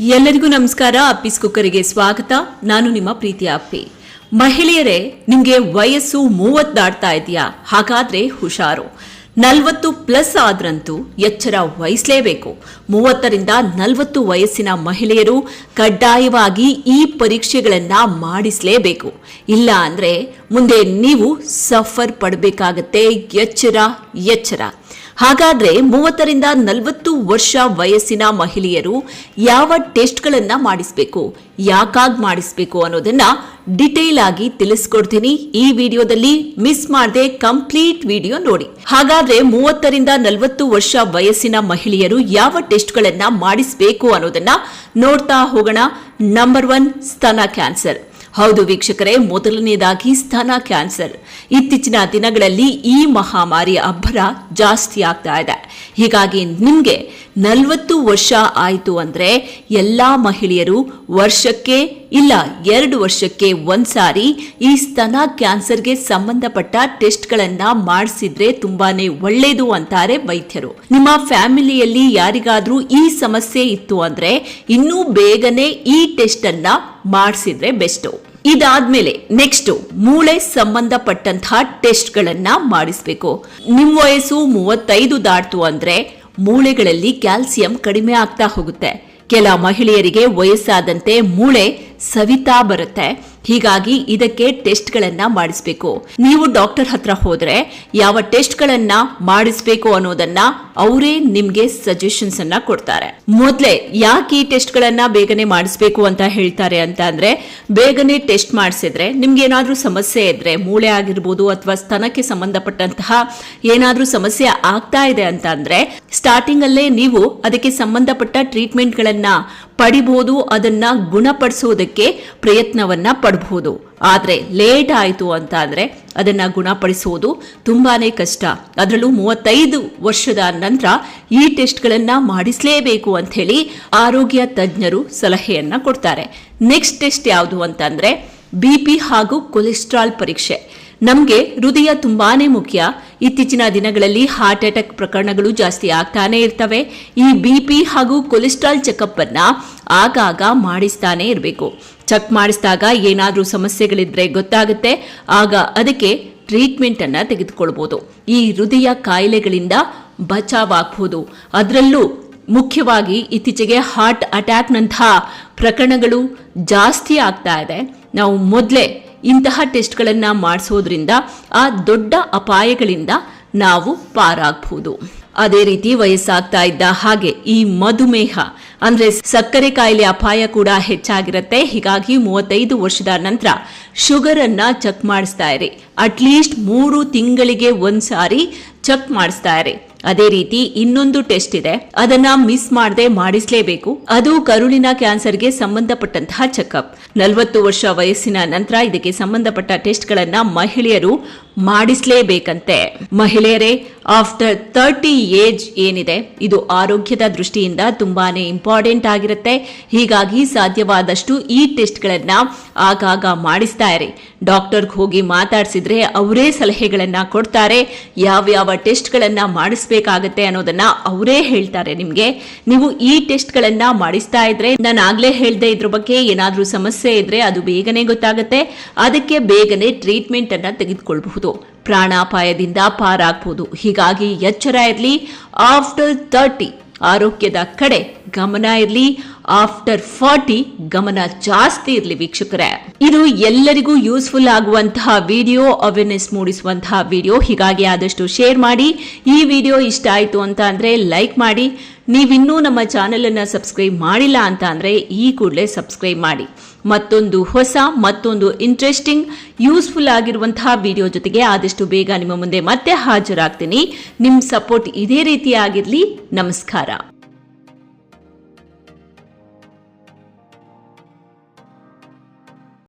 ಎಲ್ಲರಿಗೂ ನಮಸ್ಕಾರ. ಅಪ್ಪಿಸ್ ಕುಕ್ಕರಿಗೆ ಸ್ವಾಗತ. ನಾನು ನಿಮ್ಮ ಪ್ರೀತಿಯ ಅಪ್ಪಿ. ಮಹಿಳೆಯರೇ, ನಿಮಗೆ ವಯಸ್ಸು ಮೂವತ್ತು ದಾಟ್ತಾ ಇದೆಯಾ? ಹಾಗಾದ್ರೆ ಹುಷಾರು. ನಲವತ್ತು ಪ್ಲಸ್ ಆದ್ರಂತೂ ಎಚ್ಚರ ವಹಿಸಲೇಬೇಕು. ಮೂವತ್ತರಿಂದ ನಲವತ್ತು ವಯಸ್ಸಿನ ಮಹಿಳೆಯರು ಕಡ್ಡಾಯವಾಗಿ ಈ ಪರೀಕ್ಷೆಗಳನ್ನ ಮಾಡಿಸಲೇಬೇಕು. ಇಲ್ಲ ಅಂದ್ರೆ ಮುಂದೆ ನೀವು ಸಫರ್ ಪಡಬೇಕಾಗತ್ತೆ. ಎಚ್ಚರ ಎಚ್ಚರ. ಹಾಗಾದ್ರೆ ಮೂವತ್ತರಿಂದ ನಲವತ್ತು ವರ್ಷ ವಯಸ್ಸಿನ ಮಹಿಳೆಯರು ಯಾವ ಟೆಸ್ಟ್ಗಳನ್ನ ಮಾಡಿಸಬೇಕು, ಯಾಕಾಗ್ ಮಾಡಿಸಬೇಕು ಅನ್ನೋದನ್ನ ಡಿಟೇಲ್ ಆಗಿ ತಿಳಿಸ್ಕೊಡ್ತೀನಿ. ಈ ವಿಡಿಯೋದಲ್ಲಿ ಮಿಸ್ ಮಾಡದೆ ಕಂಪ್ಲೀಟ್ ವಿಡಿಯೋ ನೋಡಿ. ಹಾಗಾದ್ರೆ ಮೂವತ್ತರಿಂದ ನಲವತ್ತು ವರ್ಷ ವಯಸ್ಸಿನ ಮಹಿಳೆಯರು ಯಾವ ಟೆಸ್ಟ್ಗಳನ್ನ ಮಾಡಿಸಬೇಕು ಅನ್ನೋದನ್ನ ನೋಡ್ತಾ ಹೋಗೋಣ. ನಂಬರ್ ಒನ್ ಸ್ತನ ಕ್ಯಾನ್ಸರ್. ಹೌದು ವೀಕ್ಷಕರೇ ಮೊದಲನೆಯದಾಗಿ ಸ್ತನ ಕ್ಯಾನ್ಸರ್. ಇತ್ತೀಚಿನ ದಿನಗಳಲ್ಲಿ ಈ ಮಹಾಮಾರಿಯ ಅಬ್ಬರ ಜಾಸ್ತಿ ಆಗ್ತಾ ಇದೆ. ಹೀಗಾಗಿ ನಿಮ್ಗೆ ನಲವತ್ತು ವರ್ಷ ಆಯಿತು ಅಂದ್ರೆ ಎಲ್ಲ ಮಹಿಳೆಯರು ವರ್ಷಕ್ಕೆ ಇಲ್ಲ, ಎರಡು ವರ್ಷಕ್ಕೆ ಒಂದ್ಸಾರಿ ಈ ಸ್ತನ ಕ್ಯಾನ್ಸರ್ಗೆ ಸಂಬಂಧಪಟ್ಟ ಟೆಸ್ಟ್ಗಳನ್ನು ಮಾಡಿಸಿದ್ರೆ ತುಂಬಾನೇ ಒಳ್ಳೆಯದು ಅಂತಾರೆ ವೈದ್ಯರು. ನಿಮ್ಮ ಫ್ಯಾಮಿಲಿಯಲ್ಲಿ ಯಾರಿಗಾದರೂ ಈ ಸಮಸ್ಯೆ ಇತ್ತು ಅಂದ್ರೆ ಇನ್ನೂ ಬೇಗನೆ ಈ ಟೆಸ್ಟನ್ನು ಮಾಡಿಸಿದ್ರೆ ಬೆಸ್ಟ್. ಇದಾದ್ಮೇಲೆ ನೆಕ್ಸ್ಟ್ ಮೂಳೆ ಸಂಬಂಧಪಟ್ಟಂತಹ ಟೆಸ್ಟ್ ಗಳನ್ನ ಮಾಡಿಸ್ಬೇಕು. ನಿಮ್ ವಯಸ್ಸು ಮೂವತ್ತೈದು ದಾಟ್ತು ಅಂದ್ರೆ ಮೂಳೆಗಳಲ್ಲಿ ಕ್ಯಾಲ್ಸಿಯಂ ಕಡಿಮೆ ಆಗ್ತಾ ಹೋಗುತ್ತೆ. ಕೆಲ ಮಹಿಳೆಯರಿಗೆ ವಯಸ್ಸಾದಂತೆ ಮೂಳೆ ಸವಿತಾ ಬರುತ್ತೆ. ಹೀಗಾಗಿ ಇದಕ್ಕೆ ಟೆಸ್ಟ್ಗಳನ್ನ ಮಾಡಿಸ್ಬೇಕು. ನೀವು ಡಾಕ್ಟರ್ ಹತ್ರ ಹೋದ್ರೆ ಯಾವ ಟೆಸ್ಟ್ಗಳನ್ನ ಮಾಡಿಸ್ಬೇಕು ಅನ್ನೋದನ್ನ ಅವರೇ ನಿಮ್ಗೆ ಸಜೆಷನ್ಸ್ ಅನ್ನ ಕೊಡ್ತಾರೆ. ಮೊದ್ಲೇ ಯಾಕೆ ಈ ಟೆಸ್ಟ್ಗಳನ್ನ ಬೇಗನೆ ಮಾಡಿಸ್ಬೇಕು ಅಂತ ಹೇಳ್ತಾರೆ ಅಂತ ಅಂದ್ರೆ ಬೇಗನೆ ಟೆಸ್ಟ್ ಮಾಡಿಸಿದ್ರೆ ನಿಮ್ಗೆ ಏನಾದ್ರೂ ಸಮಸ್ಯೆ ಇದ್ರೆ ಮೂಳೆ ಆಗಿರ್ಬೋದು ಅಥವಾ ಸ್ತನಕ್ಕೆ ಸಂಬಂಧಪಟ್ಟಂತಹ ಏನಾದ್ರೂ ಸಮಸ್ಯೆ ಆಗ್ತಾ ಇದೆ ಅಂತ ಅಂದ್ರೆ ಸ್ಟಾರ್ಟಿಂಗ್ ಅಲ್ಲೇ ನೀವು ಅದಕ್ಕೆ ಸಂಬಂಧಪಟ್ಟ ಟ್ರೀಟ್ಮೆಂಟ್ ಗಳನ್ನ ಪಡಿಬಹುದು ಅದನ್ನ ಗುಣಪಡಿಸೋದಕ್ಕೆ ಪ್ರಯತ್ನವನ್ನ ಪಡಬಹುದು. ಆದರೆ ಲೇಟ್ ಆಯಿತು ಅಂತ ಅಂದರೆ ಅದನ್ನ ಗುಣಪಡಿಸುವುದು ತುಂಬಾ ಕಷ್ಟ. ಅದರಲ್ಲೂ ಮೂವತ್ತೈದು ವರ್ಷದ ನಂತರ ಈ ಟೆಸ್ಟ್ಗಳನ್ನು ಮಾಡಿಸಲೇಬೇಕು ಅಂತ ಹೇಳಿ ಆರೋಗ್ಯ ತಜ್ಞರು ಸಲಹೆಯನ್ನ ಕೊಡ್ತಾರೆ. ನೆಕ್ಸ್ಟ್ ಟೆಸ್ಟ್ ಯಾವುದು ಅಂತಂದರೆ ಬಿ ಪಿ ಹಾಗೂ ಕೊಲೆಸ್ಟ್ರಾಲ್ ಪರೀಕ್ಷೆ. ನಮಗೆ ಹೃದಯ ತುಂಬಾನೇ ಮುಖ್ಯ. ಇತ್ತೀಚಿನ ದಿನಗಳಲ್ಲಿ ಹಾರ್ಟ್ ಅಟ್ಯಾಕ್ ಪ್ರಕರಣಗಳು ಜಾಸ್ತಿ ಆಗ್ತಾನೆ ಇರ್ತವೆ. ಈ ಬಿ ಪಿ ಹಾಗೂ ಕೊಲೆಸ್ಟ್ರಾಲ್ ಚೆಕಪ್ ಅನ್ನ ಆಗಾಗ ಮಾಡಿಸ್ತಾನೆ ಇರಬೇಕು. ಚೆಕ್ ಮಾಡಿಸಿದಾಗ ಏನಾದರೂ ಸಮಸ್ಯೆಗಳಿದ್ರೆ ಗೊತ್ತಾಗುತ್ತೆ. ಆಗ ಅದಕ್ಕೆ ಟ್ರೀಟ್ಮೆಂಟ್ ಅನ್ನ ತೆಗೆದುಕೊಳ್ಬಹುದು ಈ ಹೃದಯ ಕಾಯಿಲೆಗಳಿಂದ ಬಚಾವಾಗಬಹುದು ಅದರಲ್ಲೂ ಮುಖ್ಯವಾಗಿ ಇತ್ತೀಚೆಗೆ ಹಾರ್ಟ್ ಅಟ್ಯಾಕ್ನಂತಹ ಪ್ರಕರಣಗಳು ಜಾಸ್ತಿ ಆಗ್ತಾ ಇದೆ. ನಾವು ಮೊದಲೇ ಇಂತಹ ಟೆಸ್ಟ್ಗಳನ್ನು ಮಾಡಿಸೋದ್ರಿಂದ ಆ ದೊಡ್ಡ ಅಪಾಯಗಳಿಂದ ನಾವು ಪಾರಾಗಬಹುದು ಅದೇ ರೀತಿ ವಯಸ್ಸಾಗ್ತಾ ಇದ್ದ ಹಾಗೆ ಈ ಮಧುಮೇಹ, ಅಂದ್ರೆ ಸಕ್ಕರೆ ಕಾಯಿಲೆ ಅಪಾಯ ಕೂಡ ಹೆಚ್ಚಾಗಿರುತ್ತೆ. ಹೀಗಾಗಿ ಮೂವತ್ತೈದು ವರ್ಷದ ನಂತರ ಶುಗರ್ ಅನ್ನ ಚೆಕ್ ಮಾಡಿಸ್ತಾ ಇರಿ. ಅಟ್ಲೀಸ್ಟ್ ಮೂರು ತಿಂಗಳಿಗೆ ಒಂದ್ಸಾರಿ ಚೆಕ್ ಮಾಡಿಸ್ತಾ ಇರಿ. ಅದೇ ರೀತಿ ಇನ್ನೊಂದು ಟೆಸ್ಟ್ ಇದೆ. ಅದನ್ನ ಮಿಸ್ ಮಾಡದೆ ಮಾಡಿಸ್ಲೇಬೇಕು. ಅದು ಕರುಳಿನ ಕ್ಯಾನ್ಸರ್ಗೆ ಸಂಬಂಧಪಟ್ಟಂತಹ ಚೆಕಪ್. ನಲವತ್ತು ವರ್ಷ ವಯಸ್ಸಿನ ನಂತರ ಇದಕ್ಕೆ ಸಂಬಂಧಪಟ್ಟ ಟೆಸ್ಟ್ಗಳನ್ನ ಮಹಿಳೆಯರು ಮಾಡಿಸ್ಲೇಬೇಕಂತೆ. ಮಹಿಳೆಯರೇ ಆಫ್ಟರ್ ತರ್ಟಿ ಏಜ್ ಏನಿದೆ, ಇದು ಆರೋಗ್ಯದ ದೃಷ್ಟಿಯಿಂದ ತುಂಬಾನೇ ಇಂಪಾರ್ಟೆಂಟ್ ಆಗಿರುತ್ತೆ. ಹೀಗಾಗಿ ಸಾಧ್ಯವಾದಷ್ಟು ಈ ಟೆಸ್ಟ್ಗಳನ್ನ ಆಗಾಗ ಮಾಡಿಸ್ತಾ ಇರಿ ಡಾಕ್ಟರ್ಗೆ ಹೋಗಿ ಮಾತಾಡಿಸಿದ್ರೆ ಅವರೇ ಸಲಹೆಗಳನ್ನ ಕೊಡ್ತಾರೆ. ಯಾವ್ಯಾವ ಟೆಸ್ಟ್ಗಳನ್ನ ಮಾಡಿಸ್ಬೇಕಾಗತ್ತೆ ಅನ್ನೋದನ್ನ ಅವರೇ ಹೇಳ್ತಾರೆ ನಿಮ್ಗೆ. ನೀವು ಈ ಟೆಸ್ಟ್ಗಳನ್ನ ಮಾಡಿಸ್ತಾ ಇದ್ರೆ, ನಾನು ಆಗ್ಲೇ ಹೇಳ್ದೆ ಇದ್ರ ಬಗ್ಗೆ ಏನಾದ್ರೂ ಸಮಸ್ಯೆ ಇದ್ರೆ ಅದು ಬೇಗನೆ ಗೊತ್ತಾಗುತ್ತೆ. ಅದಕ್ಕೆ ಬೇಗನೆ ಟ್ರೀಟ್ಮೆಂಟ್ ಅನ್ನ ತೆಗೆದುಕೊಳ್ಬಹುದು. ಪ್ರಾಣಾಪಾಯದಿಂದ ಪಾರಾಗಬಹುದು ಹೀಗಾಗಿ ಎಚ್ಚರ ಇರಲಿ ಆಫ್ಟರ್ ತರ್ಟಿ ಆರೋಗ್ಯದ ಕಡೆ ಗಮನ ಇರಲಿ ಆಫ್ಟರ್ ಫಾರ್ಟಿ ಗಮನ ಜಾಸ್ತಿ ಇರಲಿ ವೀಕ್ಷಕರೇ. ಇದು ಎಲ್ಲರಿಗೂ ಯೂಸ್ಫುಲ್ ಆಗುವಂತಹ ವಿಡಿಯೋ ಅವೇರ್ನೆಸ್ ಮೂಡಿಸುವಂತಹ ವಿಡಿಯೋ ಹೀಗಾಗಿ ಆದಷ್ಟು ಶೇರ್ ಮಾಡಿ. ಈ ವಿಡಿಯೋ ಇಷ್ಟ ಆಯಿತು ಅಂತ ಅಂದರೆ ಲೈಕ್ ಮಾಡಿ. ನೀವಿನ್ನೂ ನಮ್ಮ ಚಾನೆಲ್ ಅನ್ನ ಸಬ್ಸ್ಕ್ರೈಬ್ ಮಾಡಿಲ್ಲ ಅಂತ ಅಂದ್ರೆ ಈ ಕೂಡಲೇ ಸಬ್ಸ್ಕ್ರೈಬ್ ಮಾಡಿ. ಮತ್ತೊಂದು ಹೊಸ, ಮತ್ತೊಂದು ಇಂಟ್ರೆಸ್ಟಿಂಗ್ ಯೂಸ್ಫುಲ್ ಆಗಿರುವಂತಹ ವಿಡಿಯೋ ಜೊತೆಗೆ ಆದಷ್ಟು ಬೇಗ ನಿಮ್ಮ ಮುಂದೆ ಮತ್ತೆ ಹಾಜರಾಗ್ತೀನಿ. ನಿಮ್ಮ ಸಪೋರ್ಟ್ ಇದೇ ರೀತಿ ಆಗಿರ್ಲಿ. ನಮಸ್ಕಾರ.